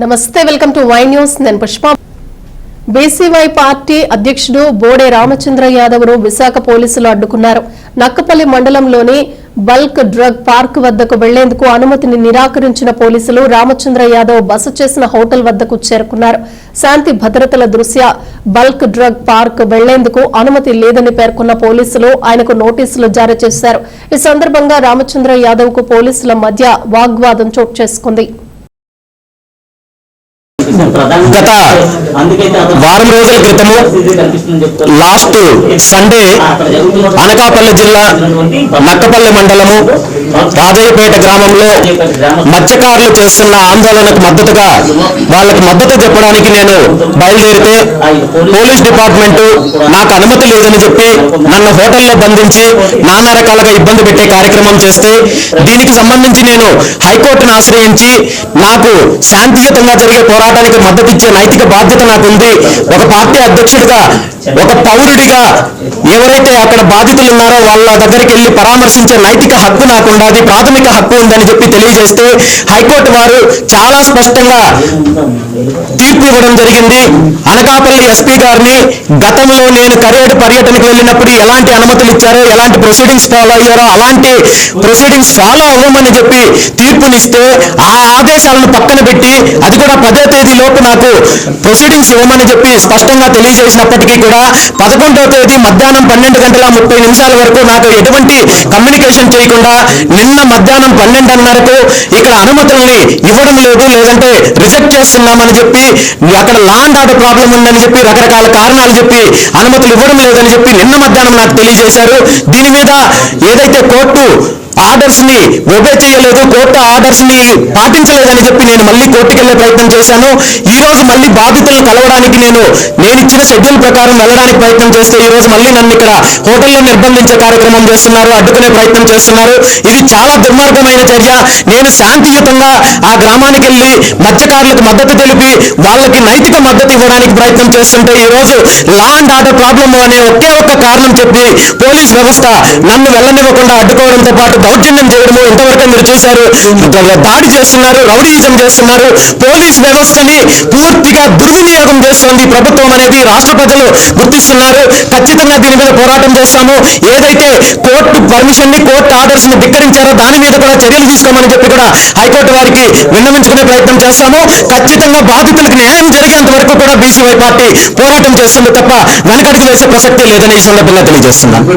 నమస్తే welcome to Y news. నేను Pushpa. BCY party అధ్యక్షుడు బోడే రామచంద్ర యాదవ్ను విశాఖ పోలీసులు అడ్డుకున్నారు. నక్కపల్లి మండలంలోని బల్క్ డ్రగ్ పార్క్ వద్దకు వెళ్ళేందుకు అనుమతిని నిరాకరించిన పోలీసులు రామచంద్ర యాదవ్ బస చేసిన హోటల్ వద్దకు చేరుకున్నారు. శాంతి భద్రతల దృష్ట్యా బల్క్ డ్రగ్ పార్క్ వెళ్ళేందుకు అనుమతి లేదని పేర్కొన్న పోలీసులు ఆయనకు నోటీసులు జారీ చేశారు. ఈ సందర్భంగా రామచంద్ర యాదవ్కు పోలీసుల మధ్య వాగ్వాదం చోటు చేసుకుంది. గత వారం రోజుల క్రితము లాస్ట్ సండే అనకాపల్లి జిల్లా నక్కపల్లి మండలము రాజయ్యపేట గ్రామంలో మత్స్యకారులు చేస్తున్న ఆందోళనకు మద్దతుగా వాళ్ళకి మద్దతు చెప్పడానికి నేను బయలుదేరితే పోలీస్ డిపార్ట్మెంట్ నాకు అనుమతి లేదని చెప్పి నన్ను హోటల్లో బంధించి నానా రకాలుగా ఇబ్బంది పెట్టే కార్యక్రమం చేస్తే దీనికి సంబంధించి నేను హైకోర్టును ఆశ్రయించి నాకు శాంతియుతంగా జరిగే పోరాటానికి మద్దతు ఇచ్చే నైతిక బాధ్యత నాకు ఉంది ఒక పార్టీ అధ్యక్షుడిగా ఒక పౌరుడిగా ఎవరైతే అక్కడ బాధితులు ఉన్నారో వాళ్ళ దగ్గరికి వెళ్ళి పరామర్శించే నైతిక హక్కు నాకు ఉండాలి ప్రాథమిక హక్కు ఉందని చెప్పి తెలియజేస్తే హైకోర్టు వారు చాలా స్పష్టంగా తీర్పు ఇవ్వడం జరిగింది. అనకాపల్లి ఎస్పీ గారిని గతంలో నేను కరేడు పర్యటనకు వెళ్ళినప్పుడు ఎలాంటి అనుమతులు ఇచ్చారో ఎలాంటి ప్రొసీడింగ్స్ ఫాలో అయ్యారో అలాంటి ప్రొసీడింగ్స్ ఫాలో అవ్వమని చెప్పి తీర్పునిస్తే ఆ ఆదేశాలను పక్కన పెట్టి అది కూడా పదో తేదీ లోపు నాకు ప్రొసీడింగ్స్ ఇవ్వమని చెప్పి స్పష్టంగా తెలియజేసినప్పటికీ కూడా పదకొండవ తేదీ మధ్యాహ్నం పన్నెండు గంటల ముప్పై నిమిషాల వరకు నాకు ఎటువంటి కమ్యూనికేషన్ చేయకుండా నిన్న మధ్యాహ్నం పన్నెండున్నరకు ఇక్కడ అనుమతుల్ని ఇవ్వడం లేదు లేదంటే రిజెక్ట్ చేస్తున్నామని చెప్పి అక్కడ లా ఆర్డర్ ప్రాబ్లం ఉందని చెప్పి రకరకాల కారణాలు చెప్పి అనుమతులు ఇవ్వడం లేదని చెప్పి నిన్న మధ్యాహ్నం నాకు తెలియజేశారు. దీని మీద ఏదైతే కోర్టు ఆర్డర్స్ని ఒబే చేయలేదు కోర్టు ఆర్డర్స్ని పాటించలేదని చెప్పి నేను మళ్ళీ కోర్టుకు వెళ్ళే ప్రయత్నం చేశాను. ఈ రోజు మళ్ళీ బాధితులను కలవడానికి నేను నేను ఇచ్చిన షెడ్యూల్ ప్రకారం వెళ్ళడానికి ప్రయత్నం చేస్తే ఈ రోజు మళ్ళీ నన్ను ఇక్కడ హోటల్లో నిర్బంధించే కార్యక్రమం చేస్తున్నారు అడ్డుకునే ప్రయత్నం చేస్తున్నారు. ఇది చాలా దుర్మార్గమైన చర్య. నేను శాంతియుతంగా ఆ గ్రామానికి వెళ్ళి మత్స్యకారులకు మద్దతు తెలిపి వాళ్ళకి నైతిక మద్దతు ఇవ్వడానికి ప్రయత్నం చేస్తుంటే ఈ రోజు లా అండ్ ఆర్డర్ ప్రాబ్లమ్ అనే ఒకే ఒక్క కారణం చెప్పి పోలీస్ వ్యవస్థ నన్ను వెళ్ళనివ్వకుండా అడ్డుకోవడంతో పాటు దౌర్జన్యం చేయడము ఇంతవరకు మీరు చూశారు? దాడి చేస్తున్నారు రౌడీయిజం చేస్తున్నారు. పోలీస్ వ్యవస్థని పూర్తిగా దుర్వినియోగం చేస్తోంది ప్రభుత్వం అనేది. రాష్ట్ర ప్రజలు గుర్తిస్తున్నారు. ఖచ్చితంగా దీని మీద పోరాటం చేస్తాము. ఏదైతే కోర్టు పర్మిషన్ని కోర్టు ఆర్డర్స్ని ధిక్కరించారో దాని మీద కూడా చర్యలు తీసుకోమని చెప్పి కూడా హైకోర్టు వారికి విన్నవించుకునే ప్రయత్నం చేస్తాము. ఖచ్చితంగా బాధితులకు న్యాయం జరిగేంత వరకు కూడా బీసీవై పార్టీ పోరాటం చేస్తుంది తప్ప వెనకడుగు వేసే ప్రసక్తి లేదని ఈ సందర్భంగా తెలియజేస్తున్నాను.